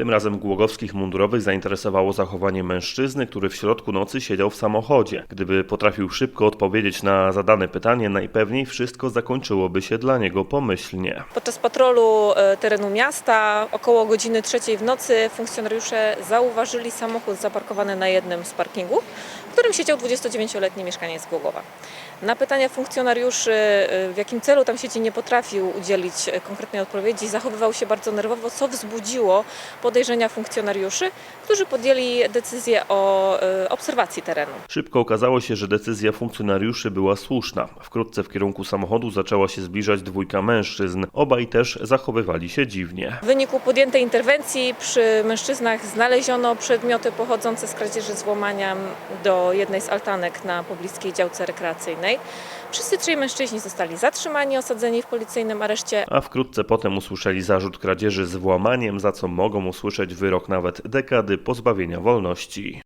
Tym razem głogowskich mundurowych zainteresowało zachowanie mężczyzny, który w środku nocy siedział w samochodzie. Gdyby potrafił szybko odpowiedzieć na zadane pytanie, najpewniej wszystko zakończyłoby się dla niego pomyślnie. Podczas patrolu e, terenu miasta około godziny trzeciej w nocy funkcjonariusze zauważyli samochód zaparkowany na jednym z parkingów, w którym siedział 29-letni mieszkaniec Głogowa. Na pytania funkcjonariuszy, e, w jakim celu tam siedzi, nie potrafił udzielić e, konkretnej odpowiedzi. Zachowywał się bardzo nerwowo, co wzbudziło podejrzenia funkcjonariuszy, którzy podjęli decyzję o e, obserwacji terenu. Szybko okazało się, że decyzja funkcjonariuszy była słuszna. Wkrótce w kierunku samochodu zaczęła się zbliżać dwójka mężczyzn. Obaj też zachowywali się dziwnie. W wyniku podjętej interwencji przy mężczyznach znaleziono przedmioty pochodzące z kradzieży z włamania jednej z altanek na pobliskiej działce rekreacyjnej. Wszyscy trzej mężczyźni zostali zatrzymani, osadzeni w policyjnym areszcie. A wkrótce potem usłyszeli zarzut kradzieży z włamaniem, za co mogą usłyszeć wyrok nawet dekady pozbawienia wolności.